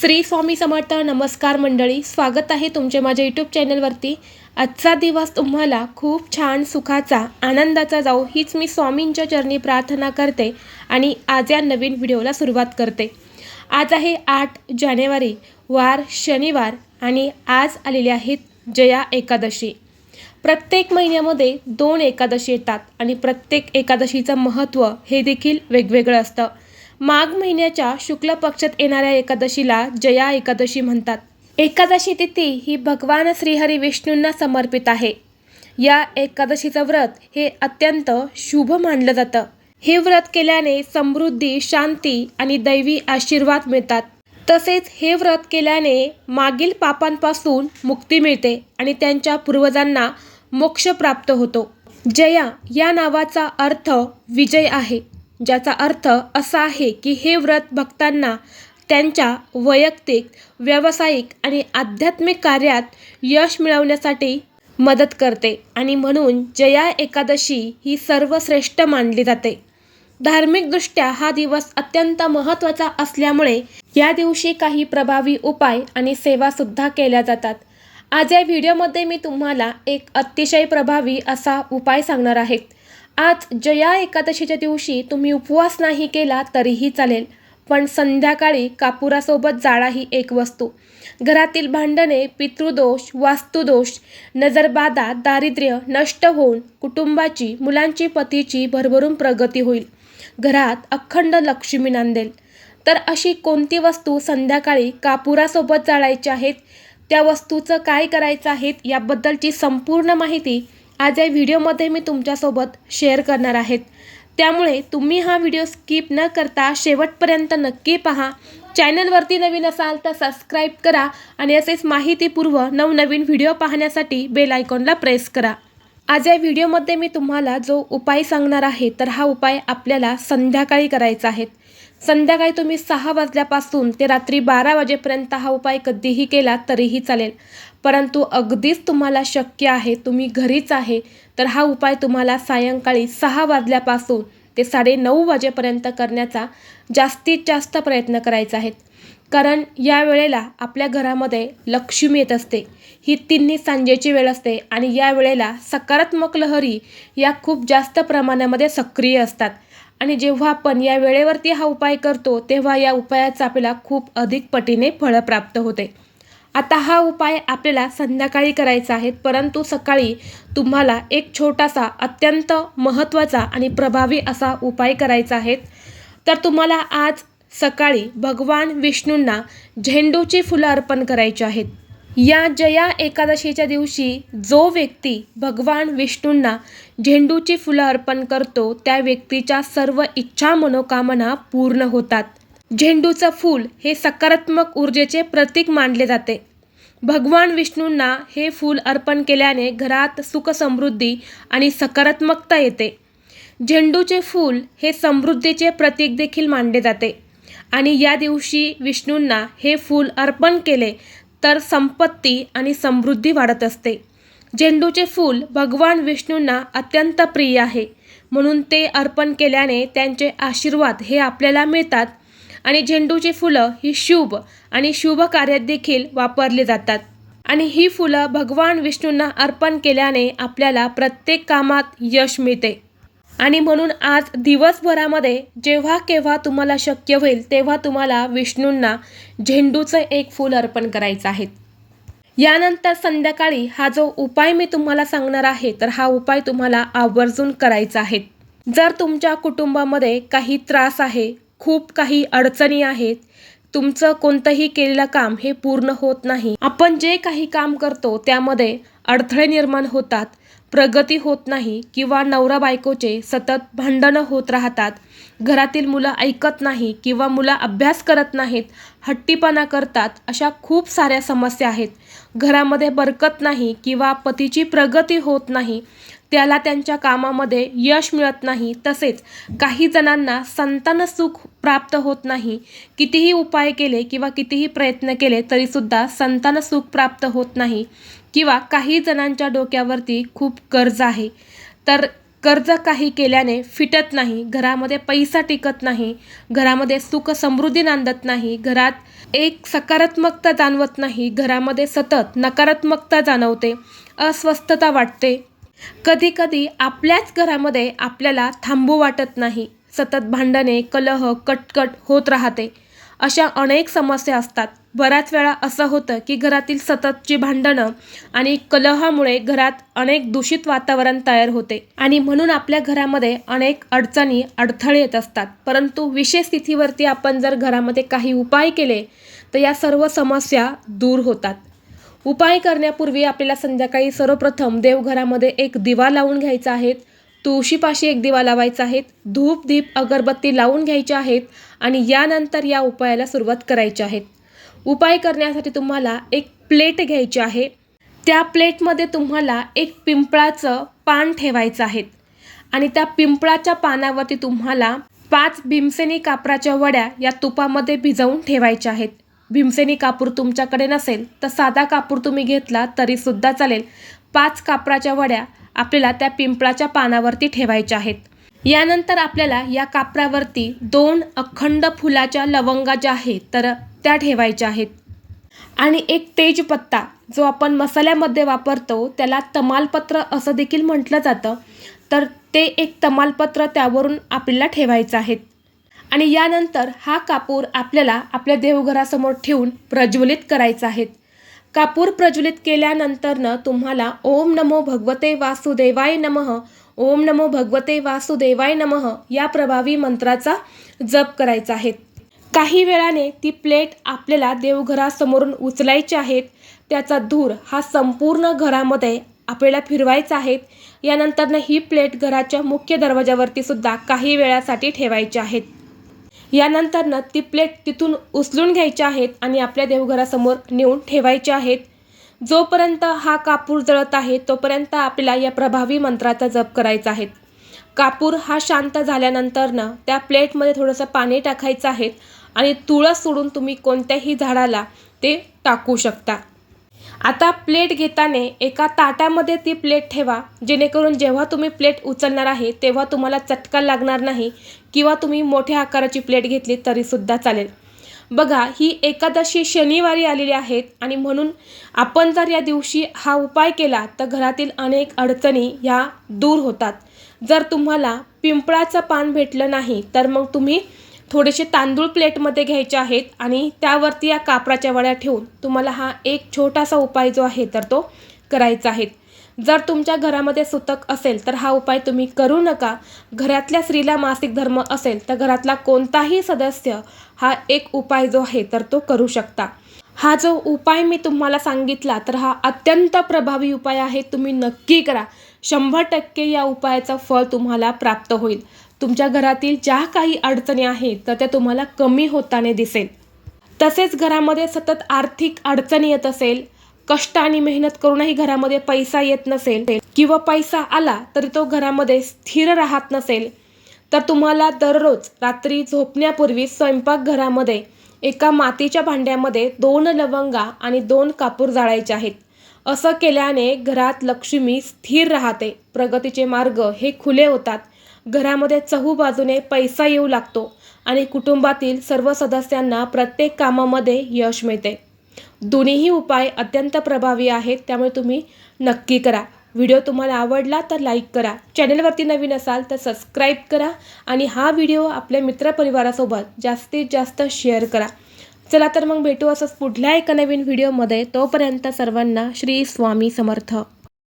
श्री स्वामी समर्थ नमस्कार मंडळी स्वागत आहे तुमचे माझ्या यूट्यूब चॅनलवरती आजचा दिवस तुम्हाला खूप छान सुखाचा आनंदाचा जाऊ हीच मी स्वामींच्या चरणी प्रार्थना करते आणि आज या नवीन व्हिडिओला सुरुवात करते. आज आहे आठ जानेवारी वार शनिवार आणि आज आलेले आहेत जया एकादशी. प्रत्येक महिन्यामध्ये दोन एकादशी येतात आणि प्रत्येक एकादशीचं महत्त्व हे देखील वेगवेगळं असतं. माघ महिन्याच्या शुक्ल पक्षात येणाऱ्या एकादशीला जया एकादशी म्हणतात. एकादशी तिथी ही भगवान श्रीहरी विष्णूंना समर्पित आहे. या एकादशीचं व्रत हे अत्यंत शुभ मानलं जातं. हे व्रत केल्याने समृद्धी शांती आणि दैवी आशीर्वाद मिळतात. तसेच हे व्रत केल्याने मागील पापांपासून मुक्ती मिळते आणि त्यांच्या पूर्वजांना मोक्ष प्राप्त होतो. जया या नावाचा अर्थ विजय आहे. ज्याचा अर्थ असा आहे की हे व्रत भक्तांना त्यांच्या वैयक्तिक व्यावसायिक आणि आध्यात्मिक कार्यात यश मिळवण्यासाठी मदत करते आणि म्हणून जया एकादशी ही सर्वश्रेष्ठ मानली जाते. धार्मिकदृष्ट्या हा दिवस अत्यंत महत्त्वाचा असल्यामुळे या दिवशी काही प्रभावी उपाय आणि सेवासुद्धा केल्या जातात. आज या व्हिडिओमध्ये मी तुम्हाला एक अतिशय प्रभावी असा उपाय सांगणार आहे. आज जया एकादशीच्या दिवशी तुम्ही उपवास नाही केला तरीही चालेल पण संध्याकाळी कापुरासोबत जाळा ही एक वस्तू. घरातील भांडणे पितृदोष वास्तुदोष नजरबाधा दारिद्र्य नष्ट होऊन कुटुंबाची मुलांची पतीची भरभरून प्रगती होईल. घरात अखंड लक्ष्मी नांदेल. तर अशी कोणती वस्तू संध्याकाळी कापुरासोबत जाळायची आहेत? त्या वस्तूचं काय करायचं आहेत याबद्दलची संपूर्ण माहिती आज या व्हिडिओमध्ये मी तुमच्यासोबत शेअर करणार आहेत. त्यामुळे तुम्ही हा व्हिडिओ स्किप न करता शेवटपर्यंत नक्की पहा. चॅनलवरती नवीन असाल तर सबस्क्राईब करा आणि असेच माहितीपूर्व नवनवीन व्हिडिओ पाहण्यासाठी बेल आयकॉनला प्रेस करा. आज या व्हिडिओमध्ये मी तुम्हाला जो उपाय सांगणार आहे तर हा उपाय आपल्याला संध्याकाळी करायचा आहे. संध्याकाळी तुम्ही सहा वाजल्यापासून ते रात्री बारा वाजेपर्यंत हा उपाय कधीही केला तरीही चालेल. परंतु अगदीच तुम्हाला शक्य आहे तुम्ही घरीच आहे तर हा उपाय तुम्हाला सायंकाळी सहा वाजल्यापासून ते साडे नऊ वाजेपर्यंत करण्याचा जास्तीत जास्त प्रयत्न करायचा आहे. कारण या वेळेला आपल्या घरामध्ये लक्ष्मी येत असते. ही तिन्ही सांजेची वेळ असते आणि या वेळेला सकारात्मक लहरी या खूप जास्त प्रमाणामध्ये सक्रिय असतात. आणि जेव्हा आपण या वेळेवरती हा उपाय करतो तेव्हा या उपायाचा आपल्याला खूप अधिक पटीने फळं प्राप्त होते. आता हा उपाय आपल्याला संध्याकाळी करायचा आहे परंतु सकाळी तुम्हाला एक छोटासा अत्यंत महत्त्वाचा आणि प्रभावी असा उपाय करायचा आहे. तर तुम्हाला आज सकाळी भगवान विष्णूंना झेंडूची फुलं अर्पण करायची आहेत. या जया एकादशीच्या दिवशी जो व्यक्ती भगवान विष्णूंना झेंडूची फुलं अर्पण करतो त्या व्यक्तीच्या सर्व इच्छा मनोकामना पूर्ण होतात. झेंडूचं फूल हे सकारात्मक ऊर्जेचे प्रतीक मानले जाते. भगवान विष्णूंना हे फूल अर्पण केल्याने घरात सुख समृद्धी आणि सकारात्मकता येते. झेंडूचे फूल हे समृद्धीचे प्रतीक देखील मानले जाते. आणि या दिवशी विष्णूंना हे फूल अर्पण केले तर संपत्ती आणि समृद्धी वाढत असते. झेंडूचे फूल भगवान विष्णूंना अत्यंत प्रिय आहे. म्हणून ते अर्पण केल्याने त्यांचे आशीर्वाद हे आपल्याला मिळतात आणि झेंडूची फुलं ही शुभ आणि शुभ कार्यात देखील वापरली जातात. आणि ही फुलं भगवान विष्णूंना अर्पण केल्याने आपल्याला प्रत्येक कामात यश मिळते. आणि म्हणून आज दिवसभरामध्ये जेव्हा केव्हा तुम्हाला शक्य होईल तेव्हा तुम्हाला विष्णूंना झेंडूचं एक फूल अर्पण करायचं आहे. यानंतर संध्याकाळी हा जो उपाय मी तुम्हाला सांगणार आहे तर हा उपाय तुम्हाला आवर्जून करायचा आहे. जर तुमच्या कुटुंबामध्ये काही त्रास आहे खूप काही अडचणी आहेत तुमचं कोणतंही केलेलं काम हे पूर्ण होत नाही. आपण जे काही काम करतो त्यामध्ये अडथळे निर्माण होतात प्रगती होत नाही किंवा नवरा बायकोचे सतत भांडणं होत राहतात घरातील मुलं ऐकत नाही किंवा मुलं अभ्यास करत नाहीत हट्टीपणा करतात अशा खूप साऱ्या समस्या आहेत. घरामध्ये बरकत नाही किंवा पतीची प्रगती होत नाही त्याला त्यांच्या कामामध्ये यश मिळत नाही. तसेच काही जणांना संतान सुख प्राप्त होत नाही. कितीही उपाय केले किंवा कितीही प्रयत्न केले तरीसुद्धा संतान सुख प्राप्त होत नाही. किंवा काही जणांच्या डोक्यावरती खूप कर्ज आहे. तर कर्ज काही केल्याने फिटत नाही घरामध्ये पैसा टिकत नाही घरामध्ये सुख समृद्धी नांदत नाही घरात एक सकारात्मकता जाणवत नाही घरामध्ये सतत नकारात्मकता जाणवते अस्वस्थता वाटते. कधी कधी आपल्याच घरामध्ये आपल्याला थांबू वाटत नाही. सतत भांडणे कलह कटकट होत राहते. अशा अनेक समस्या असतात. बऱ्याच वेळा असं होतं की घरातील सततची भांडणं आणि कलहामुळे घरात अनेक दूषित वातावरण तयार होते. आणि म्हणून आपल्या घरामध्ये अनेक अडचणी अडथळे येत असतात. परंतु विशेष स्थितीवरती आपण जर घरामध्ये काही उपाय केले तर या सर्व समस्या दूर होतात. उपाय करण्यापूर्वी आपल्याला संध्याकाळी सर्वप्रथम देवघरामध्ये एक दिवा लावून घ्यायचा आहे. तुळशीपाशी एक दिवा लावायचा आहे. धूप दीप अगरबत्ती लावून घ्यायच्या आहेत आणि यानंतर या उपायाला सुरुवात करायची आहेत उपाय करण्यासाठी तुम्हाला एक प्लेट घ्यायची आहे. त्या प्लेटमध्ये तुम्हाला एक पिंपळाचं पान ठेवायचं आहे. आणि त्या पिंपळाच्या पानावरती तुम्हाला पाच भीमसेनी कापराच्या वड्या या तुपामध्ये भिजवून ठेवायच्या आहेत. भीमसेनी कापूर तुमच्याकडे नसेल तर साधा कापूर तुम्ही घेतला तरीसुद्धा चालेल. पाच कापराच्या वड्या आपल्याला त्या पिंपळाच्या पानावरती ठेवायच्या आहेत. यानंतर आपल्याला या कापरावरती दोन अखंड फुलाच्या लवंगा ज्या आहेत तर त्या ठेवायच्या आहेत. आणि एक तेजपत्ता जो आपण मसाल्यामध्ये वापरतो त्याला तमालपत्र असं देखील म्हटलं जातं. तर ते एक तमालपत्र त्यावरून आपल्याला ठेवायचं आहे आणि यानंतर हा कापूर आपल्याला आपल्या देवघरासमोर ठेवून प्रज्वलित करायचा आहे. कापूर प्रज्वलित केल्यानंतरनं तुम्हाला ओम नमो भगवते वासुदेवाय नमः ओम नमो भगवते वासुदेवाय नमः या प्रभावी मंत्राचा जप करायचा आहे. काही वेळाने ती प्लेट आपल्याला देवघरासमोरून उचलायची आहेत. त्याचा धूर हा संपूर्ण घरामध्ये आपल्याला फिरवायचा आहे. यानंतरनं ही प्लेट घराच्या मुख्य दरवाजावरती सुद्धा काही वेळासाठी ठेवायची आहेत यानंतरनं ती प्लेट तिथून उचलून घ्यायच्या आहेत आणि आपल्या देवघरासमोर नेऊन ठेवायच्या आहेत. जोपर्यंत हा कापूर जळत आहे तोपर्यंत आपल्याला या प्रभावी मंत्राचा जप करायचा आहे. कापूर हा शांत झाल्यानंतरनं त्या प्लेटमध्ये थोडंसं पाणी टाकायचं आहे आणि तुळस सोडून तुम्ही कोणत्याही झाडाला ते टाकू शकता. आता प्लेट घेताना एका ताटामध्ये ती प्लेट ठेवा. जेणेकरून जेव्हा तुम्ही प्लेट उचलणार आहे तेव्हा तुम्हाला चटका लागणार नाही किंवा तुम्ही मोठ्या आकाराची प्लेट घेतली तरीसुद्धा चालेल. बघा ही एकादशी शनिवारी आलेली आहेत आणि म्हणून आपण जर या दिवशी हा उपाय केला तर घरातील अनेक अडचणी ह्या दूर होतात. जर तुम्हाला पिंपळाचं पान भेटलं नाही तर मग तुम्ही थोडेसे तांदूळ प्लेटमध्ये घ्यायचे आहेत आणि त्यावरती या कापराच्या वड्या ठेवून तुम्हाला हा एक छोटासा उपाय जो आहे तर तो करायचा आहे. जर तुमच्या घरामध्ये सुतक असेल तर हा उपाय तुम्ही करू नका. घरातल्या स्त्रीला मासिक धर्म असेल तर घरातला कोणताही सदस्य हा एक उपाय जो आहे तर तो करू शकता. हा जो उपाय मी तुम्हाला सांगितला तर हा अत्यंत प्रभावी उपाय आहे. तुम्ही नक्की करा. शंभर टक्के या उपायाचं फळ तुम्हाला प्राप्त होईल. तुमच्या घरातील ज्या काही अडचणी आहेत तर त्या तुम्हाला कमी होताना दिसेल. तसेच घरामध्ये सतत आर्थिक अडचणी येत असेल कष्ट आणि मेहनत करूनही घरामध्ये पैसा येत नसेल किंवा पैसा आला तरी तो घरामध्ये स्थिर राहत नसेल तर तुम्हाला दररोज रात्री झोपण्यापूर्वी स्वयंपाकघरामध्ये एका मातीच्या भांड्यामध्ये दोन लवंगा आणि दोन कापूर जाळायचे आहेत. असं केल्याने घरात लक्ष्मी स्थिर राहते. प्रगतीचे मार्ग हे खुले होतात. घरामध्ये चहूबाजूने पैसा येऊ लागतो आणि कुटुंबातील सर्व सदस्यांना प्रत्येक कामामध्ये यश मिळते. दोन्हीही उपाय अत्यंत प्रभावी आहेत त्यामुळे तुम्ही नक्की करा. व्हिडिओ तुम्हाला आवडला तर लाईक करा. चॅनलवरती नवीन असाल तर सबस्क्राईब करा आणि हा व्हिडिओ आपल्या मित्रपरिवारासोबत जास्तीत जास्त शेअर करा. चला तर मग भेटू असंच पुढल्या एका नवीन व्हिडिओमध्ये. तोपर्यंत सर्वांना श्री स्वामी समर्थ.